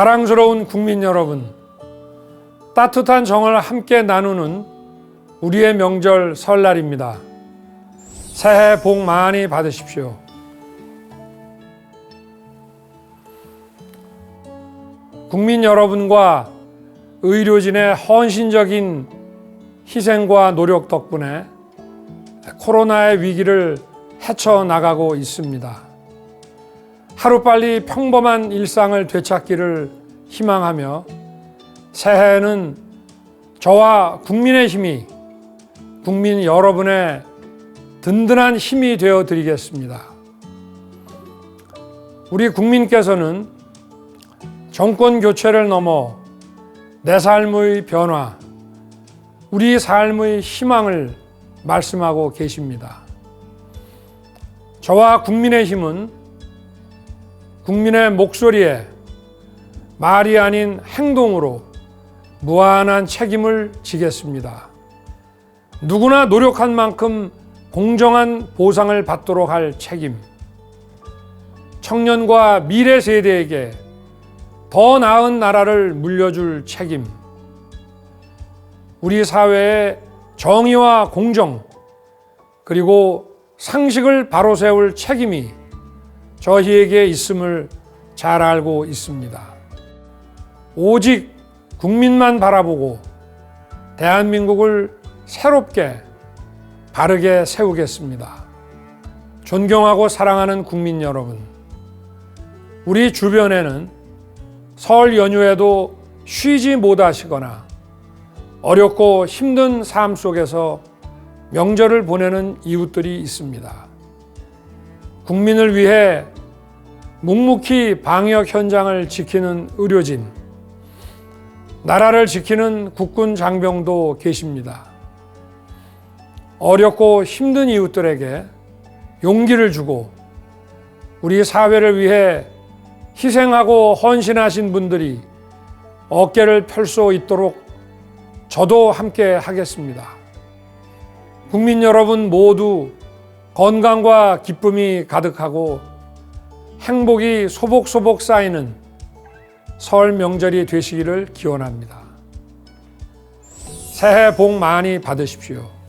사랑스러운 국민 여러분, 따뜻한 정을 함께 나누는 우리의 명절 설날입니다. 새해 복 많이 받으십시오. 국민 여러분과 의료진의 헌신적인 희생과 노력 덕분에 코로나의 위기를 헤쳐나가고 있습니다. 하루빨리 평범한 일상을 되찾기를 희망하며 새해에는 저와 국민의 힘이 국민 여러분의 든든한 힘이 되어 드리겠습니다. 우리 국민께서는 정권 교체를 넘어 내 삶의 변화, 우리 삶의 희망을 말씀하고 계십니다. 저와 국민의 힘은 국민의 목소리에 말이 아닌 행동으로 무한한 책임을 지겠습니다. 누구나 노력한 만큼 공정한 보상을 받도록 할 책임. 청년과 미래 세대에게 더 나은 나라를 물려줄 책임. 우리 사회의 정의와 공정, 그리고 상식을 바로 세울 책임이 저희에게 있음을 잘 알고 있습니다. 오직 국민만 바라보고 대한민국을 새롭게 바르게 세우겠습니다. 존경하고 사랑하는 국민 여러분, 우리 주변에는 설 연휴에도 쉬지 못하시거나 어렵고 힘든 삶 속에서 명절을 보내는 이웃들이 있습니다. 국민을 위해 묵묵히 방역 현장을 지키는 의료진, 나라를 지키는 국군 장병도 계십니다. 어렵고 힘든 이웃들에게 용기를 주고 우리 사회를 위해 희생하고 헌신하신 분들이 어깨를 펼 수 있도록 저도 함께 하겠습니다. 국민 여러분 모두 건강과 기쁨이 가득하고 행복이 소복소복 쌓이는 설 명절이 되시기를 기원합니다. 새해 복 많이 받으십시오.